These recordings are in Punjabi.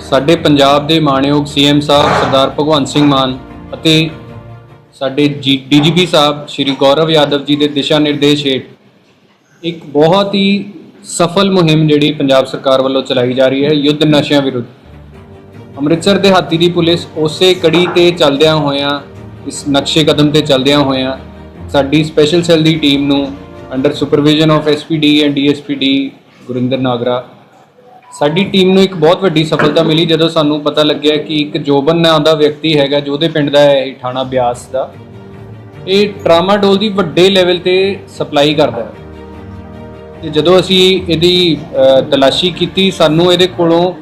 ਸਾਡੇ ਪੰਜਾਬ ਦੇ ਮਾਣਯੋਗ ਸੀਐਮ ਸਾਹਿਬ ਸਰਦਾਰ ਭਗਵੰਤ ਸਿੰਘ ਮਾਨ ਅਤੇ ਸਾਡੇ ਡੀਜੀਪੀ ਸਾਹਿਬ ਸ਼੍ਰੀ ਗੌਰਵ ਯਾਦਵ ਜੀ ਦੇ ਦਿਸ਼ਾ ਨਿਰਦੇਸ਼ ਹੇਠ ਇੱਕ ਬਹੁਤ ਹੀ ਸਫਲ ਮੁਹਿੰਮ ਜਿਹੜੀ ਪੰਜਾਬ ਸਰਕਾਰ ਵੱਲੋਂ ਚਲਾਈ ਜਾ ਰਹੀ ਹੈ, ਯੁੱਧ ਨਸ਼ਿਆਂ ਵਿਰੁੱਧ। ਅੰਮ੍ਰਿਤਸਰ ਦੇ ਹਾਤੀ ਦੀ ਪੁਲਿਸ ਉਸੇ ਕੜੀ ਤੇ ਚੱਲਦਿਆਂ ਹੋਇਆਂ, ਇਸ ਨਕਸ਼ੇ ਕਦਮ ਤੇ ਚੱਲਦਿਆਂ ਹੋਇਆਂ ਸਾਡੀ ਸਪੈਸ਼ਲ ਸੈੱਲ ਦੀ ਟੀਮ ਨੂੰ under supervision of SPD and DSPD Gurinder Nagra ਸਾਡੀ ਟੀਮ ਨੂੰ ਇੱਕ ਬਹੁਤ ਵੱਡੀ ਸਫਲਤਾ ਮਿਲੀ ਜਦੋਂ ਸਾਨੂੰ ਪਤਾ ਲੱਗਿਆ ਕਿ ਇੱਕ ਜੋਬਨ ਨਾਂ ਦਾ ਵਿਅਕਤੀ ਹੈਗਾ ਜੋ ਪਿੰਡ ਦਾ ਹੈ, ਇਹ ਥਾਣਾ ਬਿਆਸ ਦਾ। ਇਹ ਟਰਾਮਾਡੋਲ ਦੀ ਵੱਡੇ ਲੈਵਲ ਤੇ ਸਪਲਾਈ ਕਰਦਾ ਹੈ। ਤੇ ਜਦੋਂ ਅਸੀਂ ਇਹਦੀ ਤਲਾਸ਼ੀ ਕੀਤੀ, ਸਾਨੂੰ ਇਹਦੇ ਕੋਲੋਂ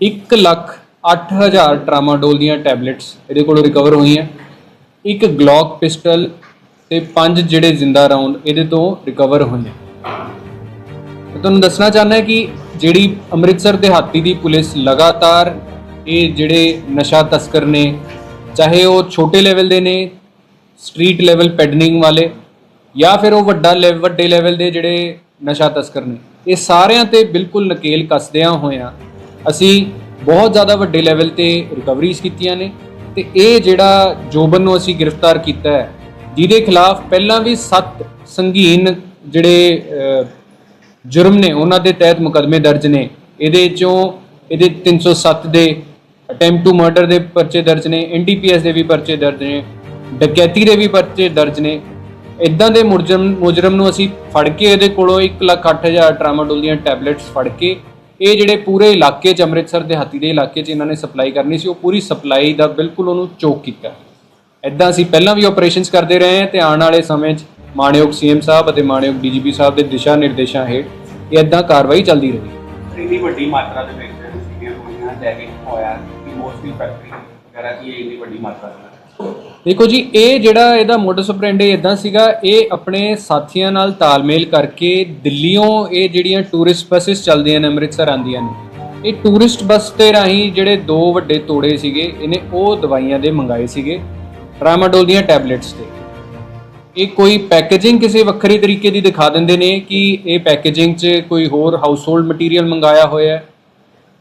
1 ਲੱਖ 8000 ਟਰਾਮਾਡੋਲ ਦੀਆਂ ਟੈਬਲੇਟਸ ਇਹਦੇ ਕੋਲੋਂ ਰਿਕਵਰ ਹੋਈਆਂ। ਇੱਕ ਗਲੌਕ ਪਿਸਟਲ ਤੇ ਪੰਜ ਜਿਹੜੇ ਜ਼ਿੰਦਾ ਰਾਉਂਡ ਇਹਦੇ ਤੋਂ ਰਿਕਵਰ ਹੋਏ ਮੈਂ ਤੁਹਾਨੂੰ ਦੱਸਣਾ ਚਾਹੁੰਦਾ ਕਿ ਜਿਹੜੀ ਅੰਮ੍ਰਿਤਸਰ ਦਿਹਾਤੀ ਦੀ ਪੁਲਿਸ ਲਗਾਤਾਰ ਇਹ ਜਿਹੜੇ ਨਸ਼ਾ ਤਸਕਰ ਨੇ, ਚਾਹੇ ਉਹ ਛੋਟੇ ਲੈਵਲ ਦੇ ਨੇ ਸਟਰੀਟ ਲੈਵਲ ਪੈਡਨਿੰਗ ਵਾਲੇ, ਜਾਂ ਫਿਰ ਉਹ ਵੱਡਾ ਲੈਵ ਵੱਡੇ ਲੈਵਲ ਦੇ ਜਿਹੜੇ ਨਸ਼ਾ ਤਸਕਰ ਨੇ, ਇਹ ਸਾਰਿਆਂ ਤੇ ਬਿਲਕੁਲ ਨਕੇਲ ਕੱਸਦਿਆਂ ਹੋਇਆਂ ਅਸੀਂ ਬਹੁਤ ਜ਼ਿਆਦਾ ਵੱਡੇ ਲੈਵਲ ਤੇ ਰਿਕਵਰੀਜ਼ ਕੀਤੀਆਂ ਨੇ ਤੇ ਇਹ ਜਿਹੜਾ ਜੋਬਨ ਨੂੰ ਅਸੀਂ ਗ੍ਰਿਫਤਾਰ ਕੀਤਾ ਹੈ ਜਿਹਦੇ ਖਿਲਾਫ ਪਹਿਲਾਂ ਵੀ 7 ਸੰਗੀਨ ਜਿਹੜੇ ਜੁਰਮ ਨੇ ਉਹਨਾਂ ਦੇ ਤਹਿਤ ਮੁਕੱਦਮੇ ਦਰਜ ਨੇ। ਇਹਦੇ ਚੋਂ ਇਹਦੇ 307 ਦੇ ਅਟੈਂਪਟ ਟੂ ਮਰਡਰ ਦੇ ਪਰਚੇ ਦਰਜ ਨੇ ਐਨਡੀਪੀਐਸ ਦੇ ਵੀ ਪਰਚੇ ਦਰਜ ਨੇ ਡਕੈਤੀ ਦੇ ਵੀ ਪਰਚੇ ਦਰਜ ਨੇ। ਇਦਾਂ ਦੇ ਮੁਜਰਮ ਮੁਜਰਮ ਨੂੰ ਅਸੀਂ ਫੜ ਕੇ ਇਹਦੇ ਕੋਲੋਂ 1,08,000 ਟਰਾਮਾਡੋਲ ਦੀਆਂ ਟੈਬਲੇਟਸ ਫੜ ਕੇ ਇਹ ਜਿਹੜੇ ਪੂਰੇ ਇਲਾਕੇ 'ਚ ਅੰਮ੍ਰਿਤਸਰ ਦੇ ਹਾਤੀ ਦੇ ਇਲਾਕੇ 'ਚ ਇਹਨਾਂ ਨੇ ਸਪਲਾਈ ਕਰਨੀ ਸੀ ਉਹ ਪੂਰੀ ਸਪਲਾਈ ਦਾ ਬਿਲਕੁਲ ਉਹਨੂੰ ਚੋਕ ਕੀਤਾ। ਇਦਾਂ ਅਸੀਂ ਪਹਿਲਾਂ ਵੀ ਆਪਰੇਸ਼ਨਸ ਕਰਦੇ ਰਹੇ ਹਾਂ ਤੇ ਆਉਣ ਵਾਲੇ ਸਮੇਂ 'ਚ ਮਾਣਯੋਗ ਸੀਐਮ ਸਾਹਿਬ ਅਤੇ ਮਾਣਯੋਗ ਡੀਜੀਪੀ ਸਾਹਿਬ ਦੇ ਦਿਸ਼ਾ ਨਿਰਦੇਸ਼ਾਂ ਹੇਠ ਇਹ ਇਦਾਂ ਕਾਰਵਾਈ ਚੱਲਦੀ ਰਹੀ। ਇੰਨੀ ਵੱਡੀ ਮਾਤਰਾ ਦੇ ਵਿੱਚ ਸੀਗੀਆਂ ਹੋਈਆਂ ਡੈਮੇਜ ਹੋਇਆ ਕਿ ਮੋਸਟਲੀ ਫੈਕਟਰੀ ਵਗੈਰਾ ਕੀ ਇਹ ਇੰਨੀ ਵੱਡੀ ਮਾਤਰਾ ਦੇ ਦੇਖੋ ਜੀ ਇਹ ਜਿਹੜਾ ਇਹਦਾ ਮੋਡਸ ਆਪਰੈਂਡੀ ਇਦਾਂ ਸੀਗਾ ਇਹ ਆਪਣੇ ਸਾਥੀਆਂ ਨਾਲ ਤਾਲਮੇਲ ਕਰਕੇ ਦਿੱਲੀੋਂ ਇਹ ਜਿਹੜੀਆਂ ਟੂਰਿਸਟ ਬੱਸਸ ਚੱਲਦੀਆਂ ਨੇ ਅੰਮ੍ਰਿਤਸਰ ਆਉਂਦੀਆਂ ਨੇ ਇਹ ਟੂਰਿਸਟ ਬੱਸ ਤੇ ਰਾਹੀਂ ਜਿਹੜੇ ਦੋ ਵੱਡੇ ਤੋੜੇ ਸੀਗੇ ਇਹਨੇ ਉਹ ਦਵਾਈਆਂ ਦੇ ਮੰਗਾਏ ਸੀਗੇ। ਟਰਾਮਾਡੋਲ ਦੀਆਂ ਟੈਬਲੇਟਸ ਤੇ। ਇਹ ਕੋਈ ਪੈਕੇਜਿੰਗ ਕਿਸੇ ਵੱਖਰੇ ਤਰੀਕੇ ਦੀ ਦਿਖਾ ਦਿੰਦੇ ਨੇ ਕਿ ਇਹ ਪੈਕੇਜਿੰਗ 'ਚ ਕੋਈ ਹੋਰ ਹਾਊਸਹੋਲਡ ਮਟੀਰੀਅਲ ਮੰਗਾਇਆ ਹੋਇਆ ਹੈ?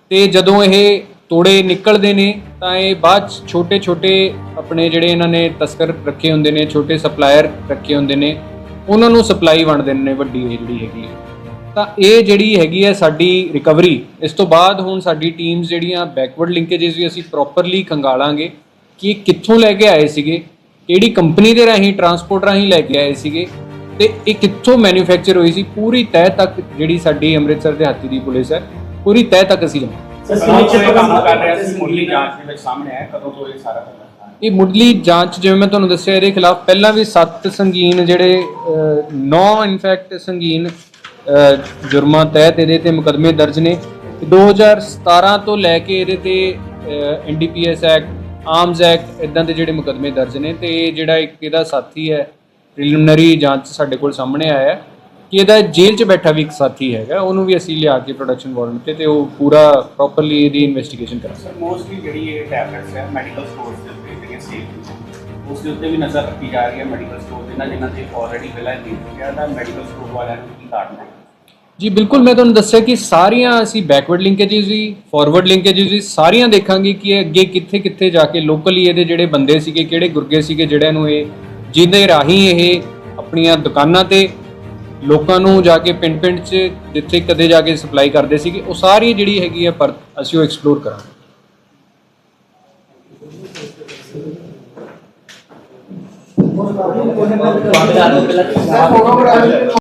ਤੇ ਜਦੋਂ ਇਹ ਤੋੜੇ ਨਿਕਲਦੇ ਨੇ, ਤਾਂ ਇਹ ਬਾਅਦ ਛੋਟੇ ਛੋਟੇ ਆਪਣੇ ਜਿਹੜੇ ਇਹਨਾਂ ਨੇ ਤਸਕਰ ਰੱਖੇ ਹੁੰਦੇ ਨੇ, ਛੋਟੇ ਸਪਲਾਇਰ ਰੱਖੇ ਹੁੰਦੇ ਨੇ, ਉਹਨਾਂ ਨੂੰ ਸਪਲਾਈ ਵੰਡ ਦਿੰਦੇ ਨੇ ਵੱਡੀ ਇਹ ਜਿਹੜੀ ਹੈਗੀ ਹੈ। ਤਾਂ ਇਹ ਜਿਹੜੀ ਹੈਗੀ ਹੈ ਸਾਡੀ ਰਿਕਵਰੀ ਇਸ ਤੋਂ ਬਾਅਦ ਹੁਣ ਸਾਡੀ ਟੀਮਸ ਜਿਹੜੀਆਂ ਬੈਕਵਰਡ ਲਿੰਕੇजेस ਵੀ ਅਸੀਂ ਪ੍ਰੋਪਰਲੀ ਖੰਗਾਲਾਂਗੇ। ਕਿ ਇਹ ਕਿੱਥੋਂ ਲੈ ਕੇ ਆਏ ਸੀਗੇ ਕਿਹੜੀ ਕੰਪਨੀ ਦੇ ਰਾਹੀਂ ਟਰਾਂਸਪੋਰਟ ਰਾਹੀਂ ਲੈ ਕੇ ਆਏ ਸੀਗੇ ਤੇ ਇਹ ਕਿੱਥੋਂ ਮੈਨੂਫੈਕਚਰ ਹੋਈ ਸੀ? ਪੂਰੀ ਤਹਿ ਤੱਕ ਜਿਹੜੀ ਸਾਡੀ ਅੰਮ੍ਰਿਤਸਰ ਦੇ ਹੱਥੀ ਦੀ ਪੁਲਿਸ ਹੈ ਪੂਰੀ ਤਹਿ ਤੱਕ ਅਸੀਂ ਸਰ ਇਹ ਮੁੱਢਲੀ ਜਾਂਚ ਜਿਵੇਂ ਮੈਂ ਤੁਹਾਨੂੰ ਦੱਸਿਆ ਇਹਦੇ ਖਿਲਾਫ ਪਹਿਲਾਂ ਵੀ ਸੱਤ ਸੰਗੀਨ ਜਿਹੜੇ ਨੌ ਇਨਫੈਕਟ ਸੰਗੀਨ ਜੁਰਮਾਂ ਤਹਿਤ ਇਹਦੇ ਤੇ ਮੁਕਦਮੇ ਦਰਜ ਨੇ। 2017 ਤੋਂ ਲੈ ਕੇ ਇਹਦੇ ਤੇ ਐਨਡੀਪੀਐਸ ਐਕਟ ਆਰਮਸ ਐਕਟ ਇਦਾਂ ਦੇ ਜਿਹੜੇ ਮੁਕੱਦਮੇ ਦਰਜ ਨੇ ਤੇ ਜਿਹੜਾ ਇੱਕ ਇਹਦਾ ਸਾਥੀ ਹੈ ਪ੍ਰੀਲਿਮਿਨਰੀ ਜਾਂਚ ਸਾਡੇ ਕੋਲ ਸਾਹਮਣੇ ਆਇਆ ਹੈ ਕਿ ਇਹਦਾ ਜੇਲ੍ਹ 'ਚ ਬੈਠਾ ਵੀ ਇੱਕ ਸਾਥੀ ਹੈਗਾ, ਉਹਨੂੰ ਵੀ ਅਸੀਂ ਲਿਆ ਕੇ ਪ੍ਰੋਡਕਸ਼ਨ ਵਾਰੰਟ ਤੇ ਤੇ ਉਹ ਪੂਰਾ ਪ੍ਰੋਪਰਲੀ ਇਹਦੀ ਇਨਵੈਸਟੀਗੇਸ਼ਨ ਕਰਾਂਗੇ ਮੋਸਟਲੀ ਜਿਹੜੀ ਇਹ ਟੈਬਲੇਟਸ ਹੈ ਮੈਡੀਕਲ ਸਟੋਰਸ ਦੇ ਉੱਤੇ ਜਿਹੜੀਆਂ ਸੇਲ ਉਸ ਦੇ ਉੱਤੇ ਵੀ ਨਜ਼ਰ ਰੱਖੀ ਜਾ ਰਹੀ ਹੈ ਮੈਡੀਕਲ ਸਟੋਰ ਜਿਨ੍ਹਾਂ ਜਿਨ੍ਹਾਂ ਤੇ ਆਲਰੇਡੀ ਪਹਿਲਾਂ ਦੇ ਚੁੱਕਿਆ ਤਾਂ ਮੈਡੀਕਲ ਸਟੋਰ ਵਾਲਿਆਂ ਨੂੰ ਕੀ ਕਾਰਨ ਹੈ। ਜੀ, ਬਿਲਕੁਲ, ਮੈਂ ਤੁਹਾਨੂੰ ਦੱਸਿਆ ਕਿ ਸਾਰੀਆਂ ਅਸੀਂ ਬੈਕਵਰਡ ਲਿੰਕੇजेस ਵੀ ਫਾਰਵਰਡ ਲਿੰਕੇजेस ਵੀ ਸਾਰੀਆਂ ਦੇਖਾਂਗੇ ਕਿ ਇਹ ਅੱਗੇ ਕਿੱਥੇ ਕਿੱਥੇ ਜਾ ਕੇ ਲੋਕਲੀ ਇਹਦੇ ਜਿਹੜੇ ਬੰਦੇ ਸੀਗੇ, ਕਿਹੜੇ ਗੁਰਗੇ ਸੀਗੇ ਜਿਹੜਿਆਂ ਨੂੰ ਇਹ, ਜਿਹਦੇ ਰਾਹੀਂ ਇਹ ਆਪਣੀਆਂ ਦੁਕਾਨਾਂ ਤੇ ਲੋਕਾਂ ਨੂੰ ਜਾ ਕੇ ਪਿੰਡ-ਪਿੰਡ 'ਚ, ਜਿੱਥੇ ਕਦੇ ਜਾ ਕੇ ਸਪਲਾਈ ਕਰਦੇ ਸੀਗੇ, ਉਹ ਸਾਰੀ ਜਿਹੜੀ ਹੈਗੀ ਹੈ ਪਰ ਅਸੀਂ ਉਹ ਐਕਸਪਲੋਰ ਕਰਾਂਗੇ।